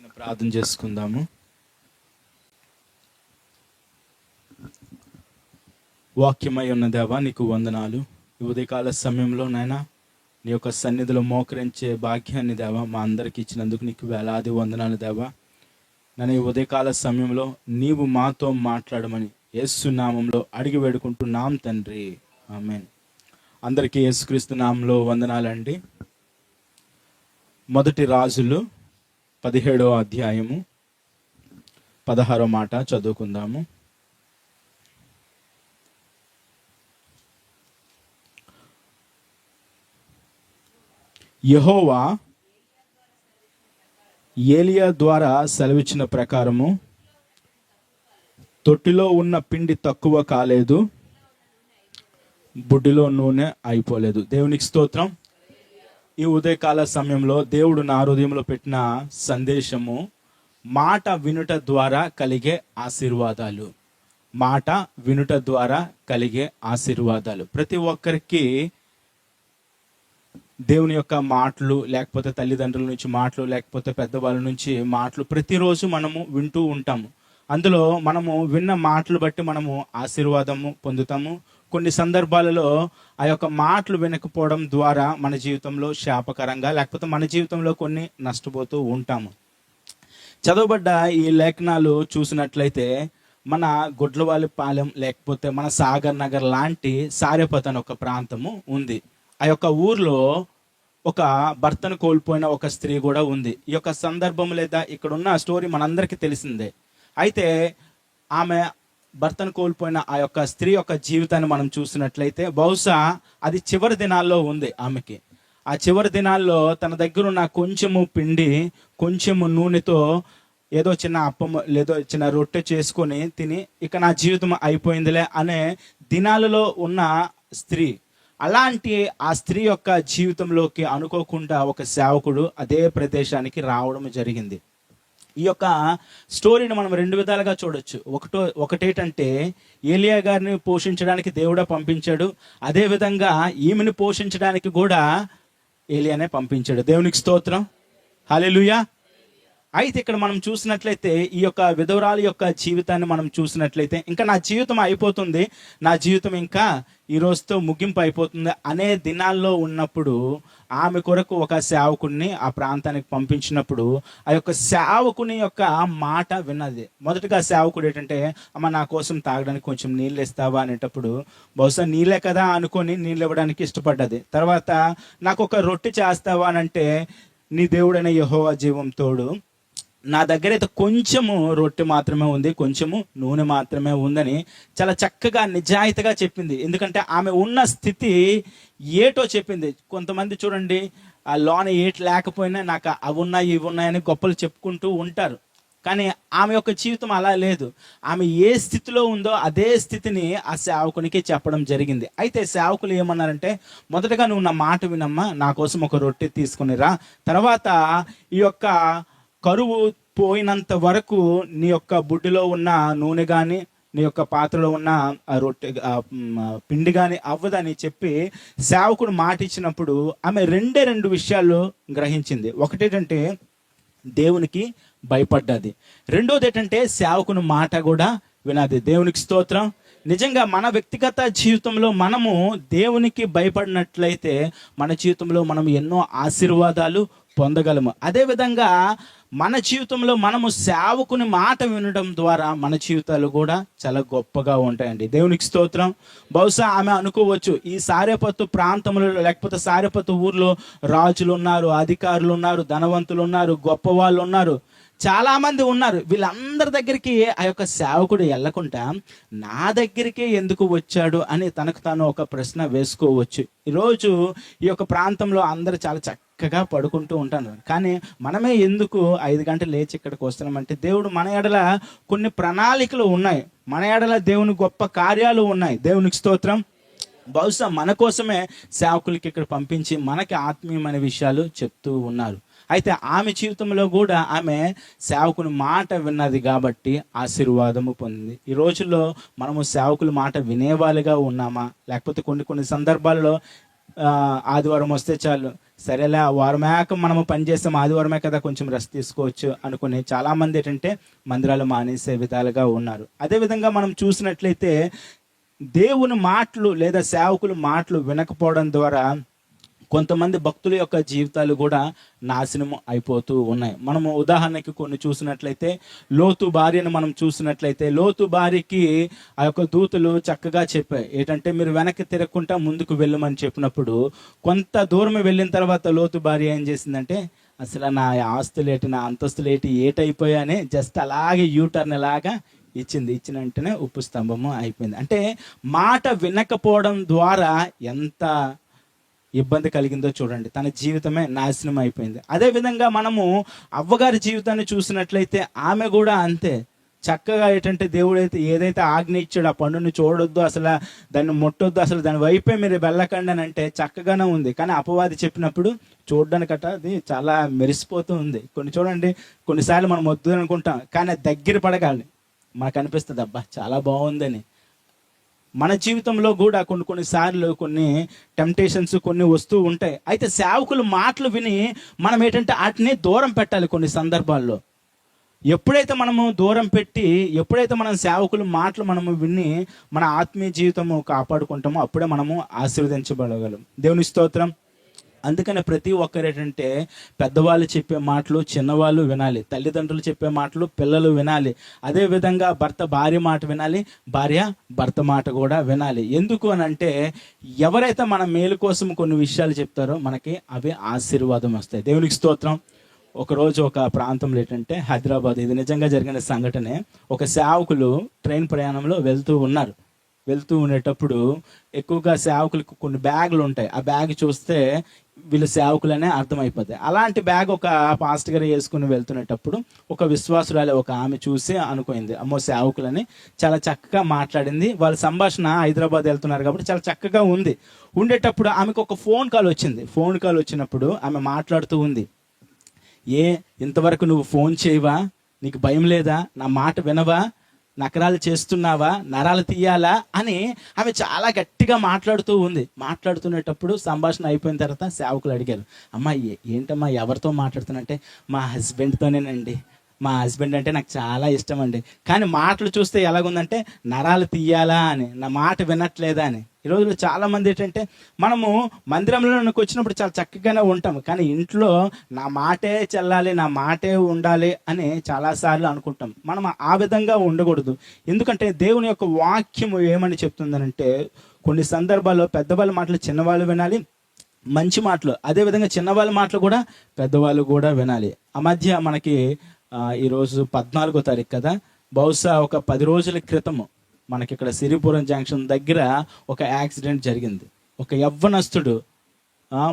చిన్న ప్రార్థన చేసుకుందాము. వాక్యమై ఉన్న దేవా నీకు వందనాలు. ఈ ఉదయకాల సమయంలో నైనా నీ యొక్క సన్నిధిలో మోకరించే భాగ్యాన్ని దేవా మా అందరికి ఇచ్చినందుకు నీకు వేలాది వందనాలు దేవా. నన్ను ఈ ఉదయకాల సమయంలో నీవు మాతో మాట్లాడమని యేసు నామంలో అడిగి వేడుకుంటున్నాం తండ్రి. ఆమె అందరికీ యేసుక్రీస్తు నామంలో వందనాలండి. మొదటి రాజులు పదిహేడో అధ్యాయము పదహారో మాట చదువుకుందాము. యహోవా ఏలియా ద్వారా సెలవిచ్చిన ప్రకారము తొట్టిలో ఉన్న పిండి తక్కువ కాలేదు బుడ్డిలో నూనె అయిపోలేదు. దేవునికి స్తోత్రం. ఈ ఉదయకాల సమయంలో దేవుడు నా హృదయంలో పెట్టిన సందేశము మాట వినుట ద్వారా కలిగే ఆశీర్వాదాలు. మాట వినుట ద్వారా కలిగే ఆశీర్వాదాలు. ప్రతి ఒక్కరికి దేవుని యొక్క మాటలు లేకపోతే తల్లిదండ్రుల నుంచి మాటలు లేకపోతే పెద్దవాళ్ళ నుంచి మాటలు ప్రతిరోజు మనము వింటూ ఉంటాము. అందులో మనము విన్న మాటలు బట్టి మనము ఆశీర్వాదము పొందుతాము. కొన్ని సందర్భాలలో ఆ యొక్క మాటలు వినకపోవడం ద్వారా మన జీవితంలో శాపకరంగా లేకపోతే మన జీవితంలో కొన్ని నష్టపోతూ ఉంటాము. చదవబడ్డ ఈ లేఖనాలు చూసినట్లయితే మన గుడ్లవాలి పాలెం లేకపోతే మన సాగర్ నగర్ లాంటి సారేపత అని ఒక ప్రాంతము ఉంది. ఆ యొక్క ఊర్లో ఒక భర్తను కోల్పోయిన ఒక స్త్రీ కూడా ఉంది. ఈ యొక్క సందర్భం లేదా ఇక్కడ ఉన్న స్టోరీ మనందరికీ తెలిసిందే. అయితే ఆమె భర్తను కోల్పోయిన ఆ యొక్క స్త్రీ యొక్క జీవితాన్ని మనం చూసినట్లయితే బహుశా అది చివరి దినాల్లో ఉంది ఆమెకి. ఆ చివరి దినాల్లో తన దగ్గర ఉన్న కొంచెము పిండి కొంచెము నూనెతో ఏదో చిన్న అప్పం లేదో చిన్న రొట్టె చేసుకొని తిని ఇక నా జీవితం అయిపోయిందిలే అనే దినాలలో ఉన్న స్త్రీ. అలాంటి ఆ స్త్రీ యొక్క జీవితంలోకి అనుకోకుండా ఒక సేవకుడు అదే ప్రదేశానికి రావడం జరిగింది. ఈ యొక్క స్టోరీని మనం రెండు విధాలుగా చూడొచ్చు. ఒకటో ఒకటేటంటే ఏలియా గారిని పోషించడానికి దేవుడా పంపించాడు. అదేవిధంగా ఈమెను పోషించడానికి కూడా ఏలియానే పంపించాడు. దేవునికి స్తోత్రం. హల్లెలూయా. అయితే ఇక్కడ మనం చూసినట్లయితే ఈ యొక్క విధవరాలు యొక్క జీవితాన్ని మనం చూసినట్లయితే ఇంకా నా జీవితం అయిపోతుంది నా జీవితం ఇంకా ఈ రోజుతో ముగింపు అయిపోతుంది అనే దినాల్లో ఉన్నప్పుడు ఆమె కొరకు ఒక సేవకుడిని ఆ ప్రాంతానికి పంపించినప్పుడు ఆ యొక్క సేవకుని యొక్క మాట విన్నది. మొదటగా సేవకుడు ఏంటంటే అమ్మ నా కోసం తాగడానికి కొంచెం నీళ్ళు ఇస్తావా అనేటప్పుడు బహుశా నీళ్ళే కదా అనుకొని నీళ్ళు ఇవ్వడానికి ఇష్టపడ్డది. తర్వాత నాకు ఒక రొట్టె చేస్తావా? అని అంటే నీ దేవుడైన యహోవా జీవం తోడు. నా దగ్గర అయితే కొంచెము రొట్టె మాత్రమే ఉంది కొంచెము నూనె మాత్రమే ఉందని చాలా చక్కగా నిజాయితీగా చెప్పింది. ఎందుకంటే ఆమె ఉన్న స్థితి ఏటో చెప్పింది. కొంతమంది చూడండి ఆ లోన ఏటి లేకపోయినా నాకు అవి ఉన్నాయి ఇవి ఉన్నాయని గొప్పలు చెప్పుకుంటూ ఉంటారు. కానీ ఆమె యొక్క జీవితం అలా లేదు. ఆమె ఏ స్థితిలో ఉందో అదే స్థితిని ఆ సేవకునికి చెప్పడం జరిగింది. అయితే సేవకులు ఏమన్నారంటే మొదటగా నువ్వు నా మాట వినమ్మా నా కోసం ఒక రొట్టె తీసుకునిరా తర్వాత ఈ యొక్క కరువు పోయినంత వరకు నీ యొక్క బుడ్డిలో ఉన్న నూనె కానీ నీ యొక్క పాత్రలో ఉన్న ఆ రొట్టె పిండి కానీ అవ్వదని చెప్పి సేవకుడు మాట ఇచ్చినప్పుడు ఆమె రెండే రెండు విషయాలు గ్రహించింది. ఒకటేంటంటే దేవునికి భయపడ్డది. రెండోది ఏంటంటే సేవకుని మాట కూడా వినాది. దేవునికి స్తోత్రం. నిజంగా మన వ్యక్తిగత జీవితంలో మనము దేవునికి భయపడినట్లయితే మన జీవితంలో మనం ఎన్నో ఆశీర్వాదాలు పొందగలము. అదేవిధంగా మన జీవితంలో మనము సేవకుని మాట వినడం ద్వారా మన జీవితాలు కూడా చాలా గొప్పగా ఉంటాయండి. దేవునికి స్తోత్రం. బహుశా ఆమె అనుకోవచ్చు ఈ సారేపత్తు ప్రాంతంలో లేకపోతే సారేపత్తు ఊర్లో రాజులు ఉన్నారు అధికారులు ఉన్నారు ధనవంతులు ఉన్నారు గొప్ప వాళ్ళు ఉన్నారు. చాలామంది ఉన్నారు. వీళ్ళందరి దగ్గరికి ఆ యొక్క సేవకుడు వెళ్ళకుండా నా దగ్గరికే ఎందుకు వచ్చాడు అని తనకు తాను ఒక ప్రశ్న వేసుకోవచ్చు. ఈరోజు ఈ యొక్క ప్రాంతంలో అందరూ చాలా చక్కగా పడుకుంటూ ఉంటారు. కానీ మనమే ఎందుకు ఐదు గంటలు లేచి ఇక్కడికి వస్తున్నామంటే దేవుడు మన ఎడల కొన్ని ప్రణాళికలు ఉన్నాయి. మన ఎడల దేవుని గొప్ప కార్యాలు ఉన్నాయి. దేవునికి స్తోత్రం. బహుశా మన కోసమే సేవకులకి ఇక్కడ పంపించి మనకి ఆత్మీయమైన విషయాలు చెప్తూ ఉన్నారు. అయితే ఆమె జీవితంలో కూడా ఆమె సేవకుని మాట విన్నది కాబట్టి ఆశీర్వాదము పొందింది. ఈ రోజుల్లో మనము సేవకుల మాట వినేవాళ్ళుగా ఉన్నామా? లేకపోతే కొన్ని కొన్ని సందర్భాల్లో ఆదివారం వస్తే చాలు సరేలే వారమేక మనము పని చేస్తాం ఆదివారమే కదా కొంచెం రెస్ట్ తీసుకోవచ్చు అనుకుని చాలామంది ఏంటంటే మందిరాలు మానేసే విధాలుగా ఉన్నారు. అదేవిధంగా మనం చూసినట్లయితే దేవుని మాటలు లేదా సేవకులు మాటలు వినకపోవడం ద్వారా కొంతమంది భక్తుల యొక్క జీవితాలు కూడా నాశనం అయిపోతూ ఉన్నాయి. మనము ఉదాహరణకి కొన్ని చూసినట్లయితే లోతు భార్యను మనం చూసినట్లయితే లోతు భార్యకి ఆ యొక్క దూతలు చక్కగా చెప్పాయి. ఏంటంటే మీరు వెనక్కి తిరగకుండా ముందుకు వెళ్ళమని చెప్పినప్పుడు కొంత దూరం వెళ్ళిన తర్వాత లోతు భార్య ఏం చేసిందంటే అసలు నా ఆస్తులు నా అంతస్తులు ఏంటి ఏటైపోయాని జస్ట్ అలాగే యూటర్న్ లాగా ఇచ్చింది. ఇచ్చిన వెంటనే ఉప్పు స్తంభము అయిపోయింది. అంటే మాట వినకపోవడం ద్వారా ఎంత ఇబ్బంది కలిగిందో చూడండి. తన జీవితమే నాశనం అయిపోయింది. అదే విధంగా మనము అవ్వగారి జీవితాన్ని చూసినట్లయితే ఆమె కూడా అంతే. చక్కగా ఏంటంటే దేవుడు అయితే ఏదైతే ఆజ్ఞ ఇచ్చాడో ఆ పండుని చూడొద్దు అసలు దాన్ని ముట్టొద్దు అసలు దాని వైపే మీరు వెళ్ళకండి అని అంటే చక్కగానే ఉంది. కానీ అపవాది చెప్పినప్పుడు చూడడానికట అది చాలా మెరిసిపోతూ ఉంది. కొన్ని చూడండి కొన్నిసార్లు మనం వద్దు అనుకుంటాం కానీ దగ్గర పడగాలి. మనకు అనిపిస్తుంది అబ్బా చాలా బాగుందని. మన జీవితంలో కూడా కొన్ని కొన్నిసార్లు కొన్ని టెంప్టేషన్స్ కొన్ని వస్తూ ఉంటాయి. అయితే సేవకులు మాటలు విని మనం ఏంటంటే వాటిని దూరం పెట్టాలి కొన్ని సందర్భాల్లో. ఎప్పుడైతే మనము దూరం పెట్టి ఎప్పుడైతే మనం సేవకులు మాటలు మనము విని మన ఆత్మీయ జీవితము కాపాడుకుంటామో అప్పుడే మనము ఆశీర్వదించబడగలం. దేవుని స్తోత్రం. అందుకని ప్రతి ఒక్కరు ఏంటంటే పెద్దవాళ్ళు చెప్పే మాటలు చిన్నవాళ్ళు వినాలి తల్లిదండ్రులు చెప్పే మాటలు పిల్లలు వినాలి. అదే విధంగా భర్త భార్య మాట వినాలి భార్య భర్త మాట కూడా వినాలి. ఎందుకు అని అంటే ఎవరైతే మన మేలు కోసం కొన్ని విషయాలు చెప్తారో మనకి అవి ఆశీర్వాదం వస్తాయి. దేవునికి స్తోత్రం. ఒకరోజు ఒక ప్రాంతంలో ఏంటంటే హైదరాబాద్ ఇది నిజంగా జరిగిన సంఘటనే. ఒక సేవకులు ట్రైన్ ప్రయాణంలో వెళ్తూ ఉన్నారు. వెళ్తూ ఉండేటప్పుడు ఎక్కువగా సేవకులకు కొన్ని బ్యాగులు ఉంటాయి. ఆ బ్యాగ్ చూస్తే వీళ్ళు సేవకులనే అర్థమైపోతాయి. అలాంటి బ్యాగ్ ఒక పాస్ట్ గారు వేసుకుని వెళ్తున్నప్పుడు ఒక విశ్వాసురాలు ఒక ఆమె చూసి అనుకుంది అమ్మో సేవకులని చాలా చక్కగా మాట్లాడింది. వాళ్ళ సంభాషణ హైదరాబాద్ వెళ్తున్నారు కాబట్టి చాలా చక్కగా ఉంది. ఉండేటప్పుడు ఆమెకు ఒక ఫోన్ కాల్ వచ్చింది. ఫోన్ కాల్ వచ్చినప్పుడు ఆమె మాట్లాడుతూ ఉంది ఏ ఇంతవరకు నువ్వు ఫోన్ చేయవా? నీకు భయం లేదా? నా మాట వినవా? నకరాలు చేస్తున్నావా? నరాలు తీయాలా? అని ఆమె చాలా గట్టిగా మాట్లాడుతూ ఉంది. మాట్లాడుతున్నప్పుడు సంభాషణ అయిపోయిన తర్వాత సేవకులు అడిగారు అమ్మాయి ఏంటమ్మా ఎవరితో మాట్లాడుతున్నంటే మా హస్బెండ్తోనేనండి. మా హస్బెండ్ అంటే నాకు చాలా ఇష్టం అండి కానీ మాటలు చూస్తే ఎలాగుందంటే నరాలు తీయాలా అని నా మాట వినట్లేదా అని. ఈ రోజుల్లో చాలా మంది ఏంటంటే మనము మందిరంలోకి వచ్చినప్పుడు చాలా చక్కగానే ఉంటాం కానీ ఇంట్లో నా మాటే చెల్లాలి నా మాటే ఉండాలి అని చాలాసార్లు అనుకుంటాం. మనం ఆ విధంగా ఉండకూడదు. ఎందుకంటే దేవుని యొక్క వాక్యము ఏమని చెప్తుందనంటే కొన్ని సందర్భాల్లో పెద్దవాళ్ళ మాటలు చిన్నవాళ్ళు వినాలి మంచి మాటలు. అదేవిధంగా చిన్నవాళ్ళ మాటలు కూడా పెద్దవాళ్ళు కూడా వినాలి. ఆ మధ్య మనకి ఈరోజు పద్నాలుగో తారీఖు కదా? బహుశా ఒక పది రోజుల క్రితము మనకి ఇక్కడ సిరిపురం జంక్షన్ దగ్గర ఒక యాక్సిడెంట్ జరిగింది. ఒక యవ్వనస్తుడు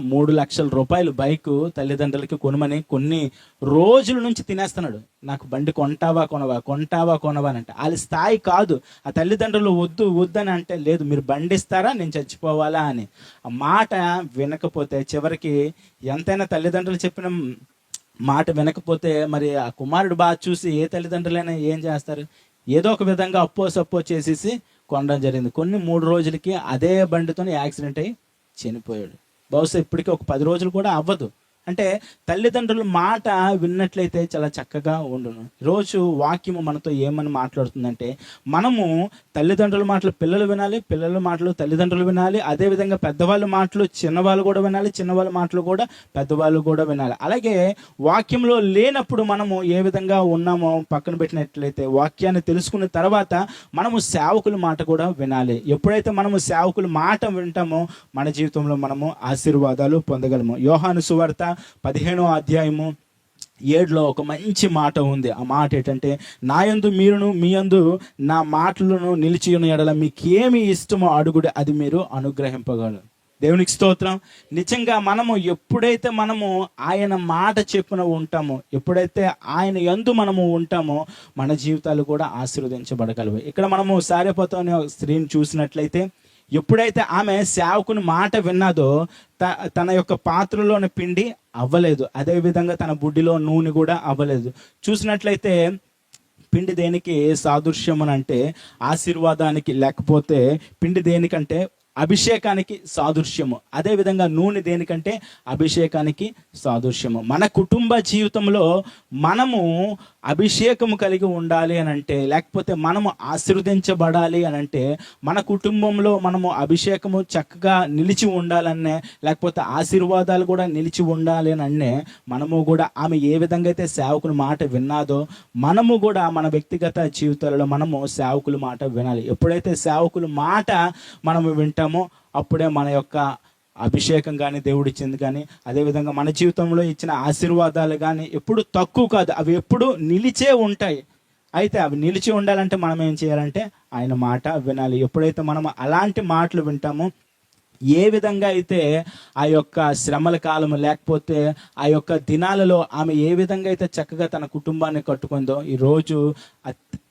మూడు లక్షల రూపాయలు బైకు తల్లిదండ్రులకి కొనమని కొన్ని రోజుల నుంచి తినేస్తున్నాడు. నాకు బండి కొంటావా కొనవా కొంటావా కొనవా అని అంటే వాళ్ళ స్థాయి కాదు. ఆ తల్లిదండ్రులు వద్దు వద్దని అంటే లేదు మీరు బండి ఇస్తారా నేను చచ్చిపోవాలా అని. ఆ మాట వినకపోతే చివరికి ఎంతైనా తల్లిదండ్రులు చెప్పిన మాట వినకపోతే మరి ఆ కుమారుడు బాగా చూసి ఏ తల్లిదండ్రులైనా ఏం చేస్తారు? ఏదో ఒక విధంగా అప్పో సప్పో చేసేసి కొనడం జరిగింది. కొన్ని మూడు రోజులకి అదే బండితో యాక్సిడెంట్ అయ్యి చనిపోయాడు. బహుశా ఇప్పటికీ ఒక పది రోజులు కూడా అవ్వదు. అంటే తల్లిదండ్రుల మాట విన్నట్లయితే చాలా చక్కగా ఉండును. రోజు వాక్యము మనతో ఏమని మాట్లాడుతుందంటే మనము తల్లిదండ్రుల మాటలు పిల్లలు వినాలి పిల్లల మాటలు తల్లిదండ్రులు వినాలి అదేవిధంగా పెద్దవాళ్ళ మాటలు చిన్నవాళ్ళు కూడా వినాలి చిన్నవాళ్ళ మాటలు కూడా పెద్దవాళ్ళు కూడా వినాలి. అలాగే వాక్యంలో లేనప్పుడు మనము ఏ విధంగా ఉన్నామో పక్కన పెట్టినట్లయితే వాక్యాన్ని తెలుసుకున్న తర్వాత మనము సేవకుల మాట కూడా వినాలి. ఎప్పుడైతే మనము సేవకుల మాట వింటామో మన జీవితంలో మనము ఆశీర్వాదాలు పొందగలము. యోహాను సువార్త పదిహేనో అధ్యాయము ఏడులో ఒక మంచి మాట ఉంది. ఆ మాట ఏంటంటే నా యందు మీరును మీ యందు నా మాటలను నిలిచి ఉన్న ఎడల మీకేమి ఇష్టమో అడుగుడు అది మీరు అనుగ్రహింపగలరు. దేవునికి స్తోత్రం. నిజంగా మనము ఎప్పుడైతే మనము ఆయన మాట చెప్పిన ఉంటామో ఎప్పుడైతే ఆయన యందు మనము ఉంటామో మన జీవితాలు కూడా ఆశీర్వదించబడగలవు. ఇక్కడ మనము సారేపోతా అనే స్త్రీని చూసినట్లయితే ఎప్పుడైతే ఆమె సేవకుని మాట విన్నదో త తన యొక్క పాత్రలోని పిండి అవ్వలేదు. అదే విధంగా తన బుడ్డిలో నూనె కూడా అవ్వలేదు. చూసినట్లయితే పిండి దేనికి సాదృశ్యం అని అంటే ఆశీర్వాదానికి లేకపోతే పిండి దేనికంటే అభిషేకానికి సాదృశ్యము. అదేవిధంగా నూనె దేనికంటే? అభిషేకానికి సాదృశ్యము. మన కుటుంబ జీవితంలో మనము అభిషేకము కలిగి ఉండాలి అని అంటే లేకపోతే మనము ఆశీర్వదించబడాలి అని అంటే మన కుటుంబంలో మనము అభిషేకము చక్కగా నిలిచి ఉండాలనే లేకపోతే ఆశీర్వాదాలు కూడా నిలిచి ఉండాలి అని అన్నే మనము కూడా ఆమె ఏ విధంగా అయితే సేవకుని మాట విన్నాదో మనము కూడా మన వ్యక్తిగత జీవితాలలో మనము సేవకుల మాట వినాలి. ఎప్పుడైతే సేవకుల మాట మనము వింటామో అప్పుడే మన యొక్క అభిషేకం కానీ దేవుడు ఇచ్చింది కానీ అదేవిధంగా మన జీవితంలో ఇచ్చిన ఆశీర్వాదాలు కానీ ఎప్పుడు తక్కువ కాదు. అవి ఎప్పుడు నిలిచే ఉంటాయి. అయితే అవి నిలిచి ఉండాలంటే మనం ఏం చేయాలంటే ఆయన మాట వినాలి. ఎప్పుడైతే మనం అలాంటి మాటలు వింటామో ఏ విధంగా అయితే ఆ యొక్క శ్రమల కాలం లేకపోతే ఆ యొక్క దినాలలో ఆమె ఏ విధంగా అయితే చక్కగా తన కుటుంబాన్ని కట్టుకుందో ఈరోజు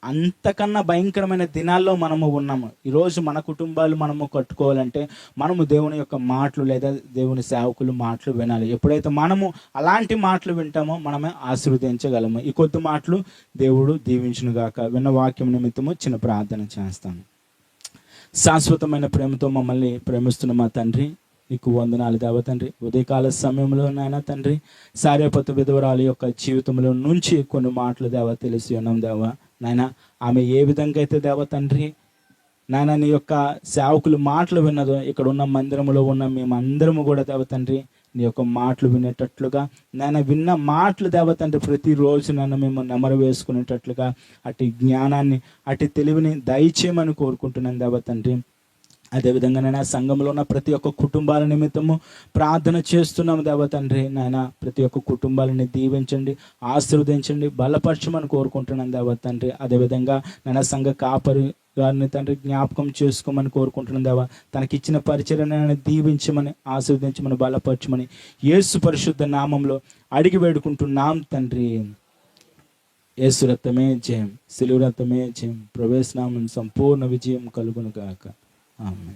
అంతకన్నా భయంకరమైన దినాల్లో మనము ఉన్నాము. ఈరోజు మన కుటుంబాలు మనము కట్టుకోవాలంటే మనము దేవుని యొక్క మాటలు లేదా దేవుని సేవకులు మాటలు వినాలి. ఎప్పుడైతే మనము అలాంటి మాటలు వింటామో మనమే ఆశీర్వదించగలము. ఈ కొద్ది మాటలు దేవుడు దీవించునుగాక. విన్న వాక్యం నిమిత్తము చిన్న ప్రార్థన చేస్తాను శాశ్వతమైన ప్రేమతో మమ్మల్ని ప్రేమిస్తున్న మా తండ్రి నీకు వందనాలు దేవ తండ్రి. ఉదయకాల సమయంలో నాయన తండ్రి సారేపతు విధవరాలు యొక్క జీవితంలో నుంచి కొన్ని మాటలు దేవ తెలిసి ఉన్నాం దేవ. నాయన ఆమె ఏ విధంగా అయితే దేవ తండ్రి నాయన నీ యొక్క సేవకులు మాటలు విన్నదో ఇక్కడ ఉన్న మందిరంలో ఉన్న మేమందరము కూడా దేవ తండ్రి నీ యొక్క మాటలు వినేటట్లుగా నేను విన్న మాటలు దేవ తండ్రి ప్రతిరోజు నన్ను మేము నెమరు వేసుకునేటట్లుగా అటు జ్ఞానాన్ని అటు తెలివిని దయచేయమని కోరుకుంటున్నాను దేవతండ్రి. అదేవిధంగా నాయన సంఘంలో ఉన్న ప్రతి ఒక్క కుటుంబాల నిమిత్తము ప్రార్థన చేస్తున్నాము దేవ తండ్రి. నాయన ప్రతి ఒక్క కుటుంబాలని దీవించండి ఆశీర్వదించండి బలపరచమని కోరుకుంటున్నాను దేవ తండ్రి. అదేవిధంగా నాయన సంఘ కాపరి గారిని తండ్రి జ్ఞాపకం చేసుకోమని కోరుకుంటున్నాను దేవా. తనకిచ్చిన పరిచర్యను దీవించమని ఆశీర్వదించమని బలపరచమని యేసు పరిశుద్ధ నామంలో అడిగి వేడుకుంటున్నాం తండ్రి. యేసు రక్తమే జయం సిలువు రక్తమే జయం. ప్రవేశనామం సంపూర్ణ విజయం కలుగును గాక. ఆమె